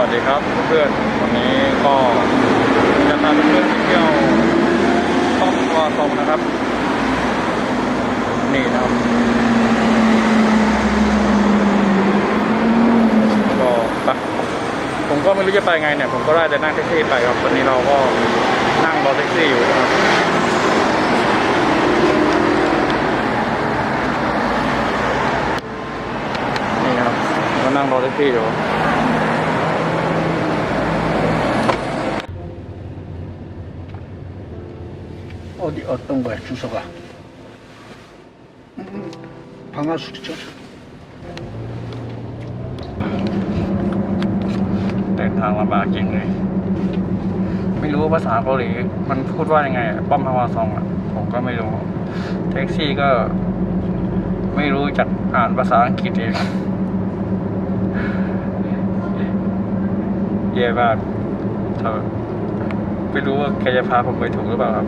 วัสดีครับเพื่อนๆวันนี้ก็จะพาเพื่อนๆไปเที่ยวป้อมวาซองนะครับ นี่นะครับก็ไปผมก็ไม่รู้จะไปไงเนี่ย ผมก็ได้แต่นั่งแท็กซี่ไปครับตอนนี้เราก็นั่งรอแท็กซี่อยู่นะครับนี่นะครับก็นั่งรอแท็กซี่อยู่ 어디 어떤 거야 주소가? 음, 방아수리죠. เดินทางลำบากจริงเลย ไม่รู้ภาษาเกาหลี มันพูดว่ายังไงอะป้อมฮาวาซองอ่ะ ผมก็ไม่รู้ แท็กซี่ก็ ไม่รู้จักอ่านภาษาอังกฤษเองเย่มากเธอไม่รู้ว่าแกจะพาผมไปถูกหรือเปล่าครับ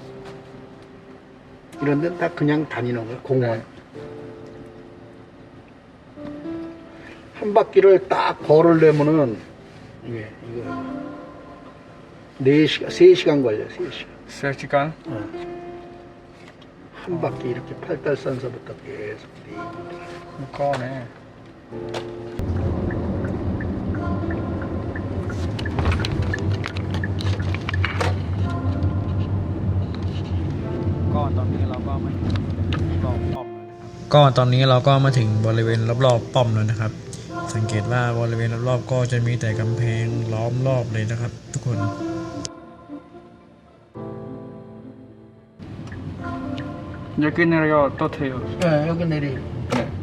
이런 데는 다 그냥 다니는 거야. 공원. 네. 한 바퀴를 딱 걸으려면은 이게 이거 네 시간, 세 시간 걸려, 세 시간. 3시간? 어. 한 바퀴 이렇게 팔달산서부터 계속 네. 그거네. ก็ตอนนี้เราก็มาถึงรอบป้อมแล้วนะครับ ก็ตอนนี้เราก็มาถึงบริเวณรอบๆป้อมแล้วนะครับ สังเกตว่าบริเวณรอบๆก็จะมีแต่กำแพงล้อมรอบเลยนะครับ ทุกคน 여기 내려 또 돼요. 네, 여기 내리. 네.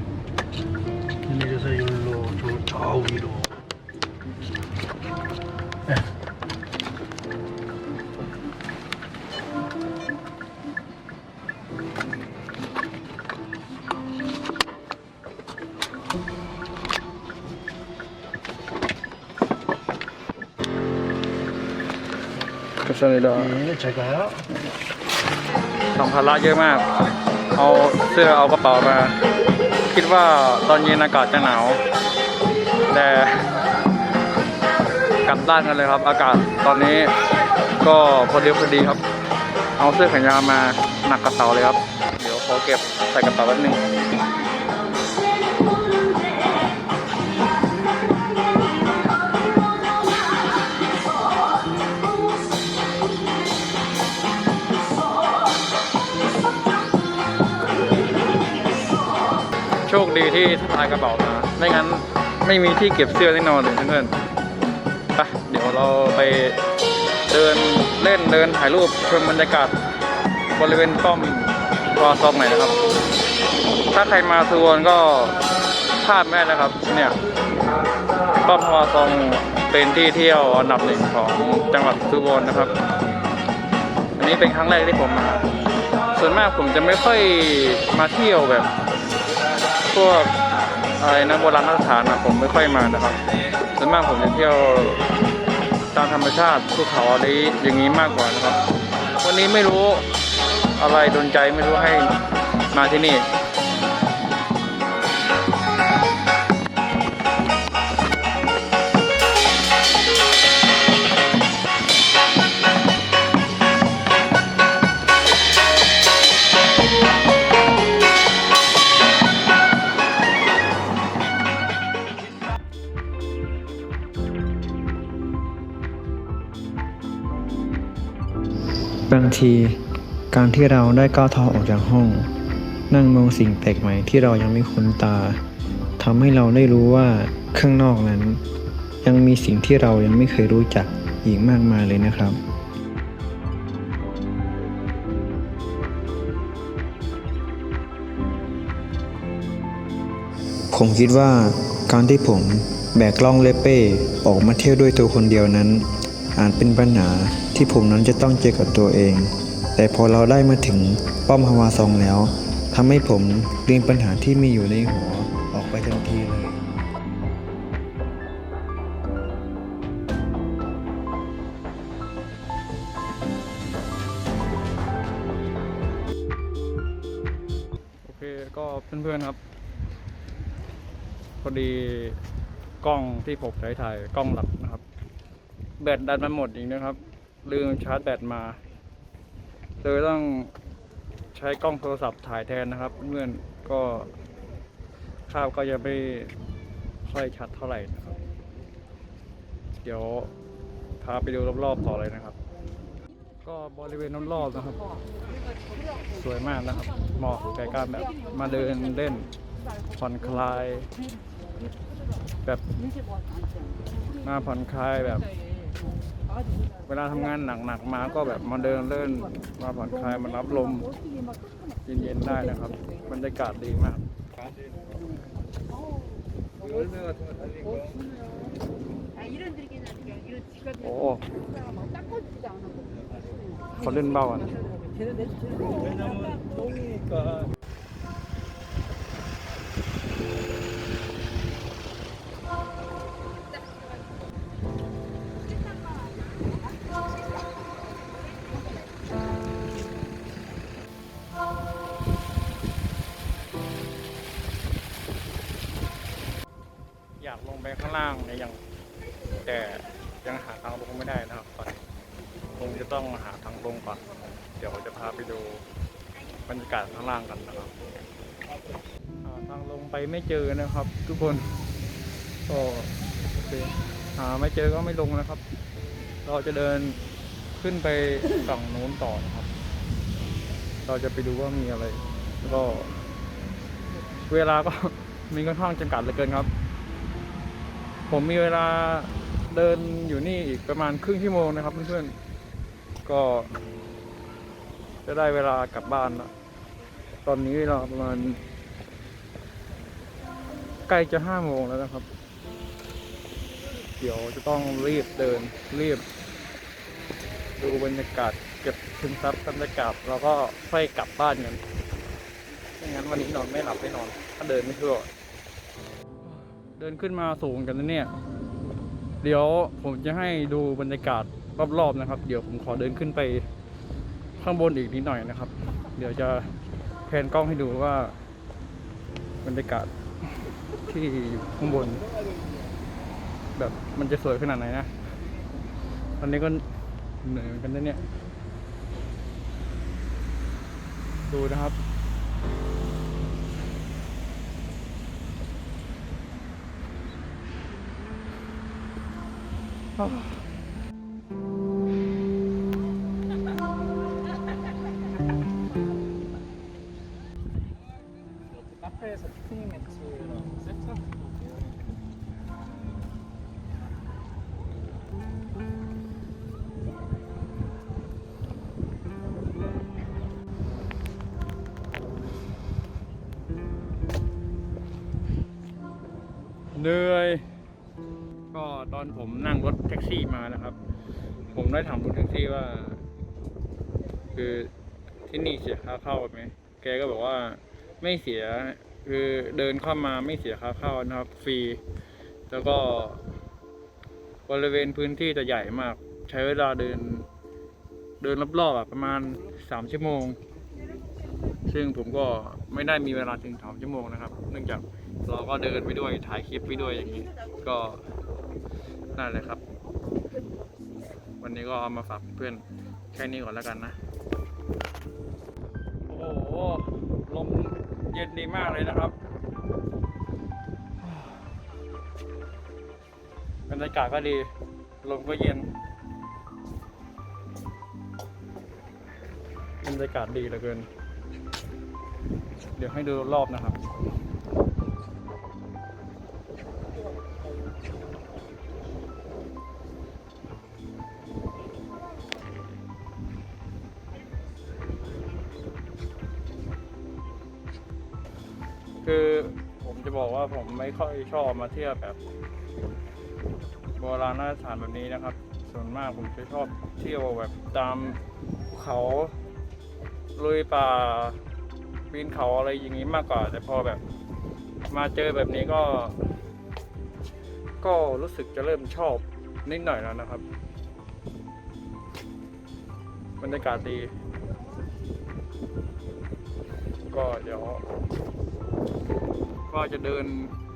감사합니다. 네, 제가요. สัมภาระเยอะมาก เอาเสื้อเอากระเป๋ามา คิดว่าตอนเย็นอากาศจะหนาว แต่กลับด้านกันเลยครับ อากาศตอนนี้ก็พอดีพอดีครับ เอาเสื้อแขนยาวมาหนักกระเป๋าเลยครับ เดี๋ยวขอเก็บใส่กระเป๋าแป๊บนึง คดีที่สะพายกระเป๋ามา ไม่งั้นไม่มีที่เก็บเสื้อแน่นอนเลยเพื่อนๆไปเดี๋ยวเราไปเดินเล่นเดินถ่ายรูปชมบรรยากาศบริเวณป้อมรอซองหน่อยนะครับ ถ้าใครมาสุวรรณก็พลาดไม่ได้นะครับ เนี่ยป้อมรอซองเป็นที่เที่ยวอันดับหนึ่งของจังหวัดสุวรรณนะครับ อันนี้เป็นครั้งแรกที่ผมมา ส่วนมากผมจะไม่ค่อยมาเที่ยวแบบ พวกอะไรนะโบราณสถานนะผมไม่ค่อยมานะครับส่วนมากผมจะเที่ยวตามธรรมชาติภูเขาอะไรอย่างนี้มากกว่านะครับ วันนี้ไม่รู้อะไรโดนใจไม่รู้ให้มาที่นี่ บางทีการที่เราได้ก้าวเท้าออกจากห้อง นั่งมองสิ่งแปลกใหม่ที่เรายังไม่คุ้นตาทำให้เราได้รู้ว่าข้างนอกนั้น ยังมีสิ่งที่เรายังไม่เคยรู้จักอีกมากมายเลยนะครับผมคิดว่าการที่ผมแบกล่องเลเป้ออกมาเที่ยวด้วยตัวคนเดียวนั้น อาจเป็นปัญหาที่ผมนั้นจะต้องเจอกับตัวเอง แต่พอเราได้มาถึงป้อมฮาวาซองแล้วทำให้ผมลืมปัญหาที่มีอยู่ในหัวออกไปทันทีเลยโอเคก็เพื่อนๆครับ พอดีกล้องที่ผมใช้ถ่ายกล้องหลัก บแบตดันมันหมดอีกนะครับ ลืมชาร์จแบตมาเลยต้องใช้กล้องโทรศัพท์ถ่ายแทนนะครับ เพื่อนก็ภาพก็จะไม่ค่อยชัดเท่าไหร่นะครับ เดี๋ยวพาไปดูรอบๆต่อเลยนะครับ ก็บริเวณรอบๆนะครับ สวยมากนะครับ เหมาะแก่การแบบมาเดินเล่นผ่อนคลาย แบบมาผ่อนคลายแบบ เวลาทำงานหนักๆมาก็แบบมาเดินเล่นมาผ่อนคลายมารับลมเย็นๆได้นะครับบรรยากาศดีมากโอ้เขาเล่นเบาอะ อยากลงไปข้างล่างเนี่ยยังแต่ยังหาทางลงไม่ได้นะครับตอนนี้คงจะต้องหาทางลงก่อน เดี๋ยวจะพาไปดูบรรยากาศข้างล่างกันนะครับหาทางลงไปไม่เจอนะครับ ทุกคนก็โอเคหาไม่เจอก็ไม่ลงนะครับ เราจะเดินขึ้นไปฝั่งโน้นต่อนะครับ เราจะไปดูว่ามีอะไร แล้วก็ เวลาก็มีค่อนข้างจำกัดเหลือเกินครับ ผมมีเวลาเดินอยู่นี่อีกประมาณครึ่งชั่วโมงนะครับเพื่อนๆ ก็จะได้เวลากลับบ้านละตอนนี้เวลาประมาณใกล้จะห้าโมงแล้วนะครับ เดี๋ยวจะต้องรีบเดินรีบ ดูบรรยากาศเก็บซึมซับบรรยากาศแล้วก็ค่อยกลับบ้านกันไม่งั้นวันนี้นอนไม่หลับไม่นอน ถ้าเดินไม่ทั่ว เดินขึ้นมาสูงกันนะเนี่ย เดี๋ยวผมจะให้ดูบรรยากาศรอบๆนะครับ เดี๋ยวผมขอเดินขึ้นไปข้างบนอีกนิดหน่อยนะครับ เดี๋ยวจะแพนกล้องให้ดูว่า บรรยากาศที่อยู่ข้างบน แบบมันจะสวยขนาดไหนนะ ตอนนี้ก็เหนื่อยเหมือนกันนะเนี่ย ดูนะครับ 好 ผมนั่งรถแท็กซี่มานะครับ ผมได้ถามรถแท็กซี่ว่า คือที่นี่เสียค่าเข้าไหมแกก็บอกว่าไม่เสียคือเดินเข้ามาไม่เสียค่าเข้านะครับ ฟรี แล้วก็ บริเวณพื้นที่จะใหญ่มาก ใช้เวลาเดิน เดินรอบๆประมาณสามชั่วโมง ซึ่งผมก็ไม่ได้มีเวลาถึงสามชั่วโมงนะครับ เนื่องจากเราก็เดินไปด้วยถ่ายคลิปไปด้วยอย่างนี้ ก็ นั่นเลยครับ วันนี้ก็เอามาฝากเพื่อนแค่นี้ก่อนแล้วกันนะ โอ้โห ลมเย็นดีมากเลยนะครับบรรยากาศก็ดี ลมก็เย็นบรรยากาศดีเหลือเกิน เดี๋ยวให้ดูรอบนะครับ คือผมจะบอกว่าผมไม่ค่อยชอบมาเที่ยวแบบโบราณสถานแบบนี้นะครับ ส่วนมากผมจะชอบเที่ยวแบบตามเขาลุยป่าปีนเขาอะไรอย่างนี้มากกว่า แต่พอแบบมาเจอแบบนี้ก็ ก็รู้สึกจะเริ่มชอบนิดหน่อยแล้วนะครับบรรยากาศดี ก็เดี๋ยว ก็จะเดิน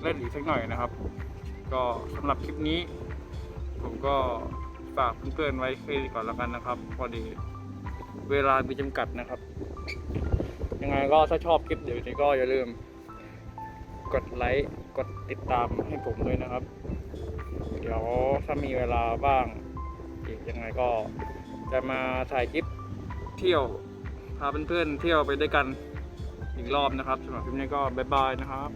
เล่นอีกสักหน่อยนะครับ ก็สำหรับคลิปนี้ ผมก็ฝากเพื่อนๆไว้แค่นี้ก่อนแล้วกันนะครับ พอดีเวลามีจำกัดนะครับ ยังไงก็ถ้าชอบคลิปเดี๋ยวนี้ก็อย่าลืม กดไลค์กดติดตามให้ผมด้วยนะครับ เดี๋ยวถ้ามีเวลาบ้างอีกยังไงก็จะมาถ่ายคลิปเที่ยวพาเพื่อนๆเที่ยวไปด้วยกัน อีกรอบนะครับสำหรับคลิปนี้ก็บ๊ายบายนะครับ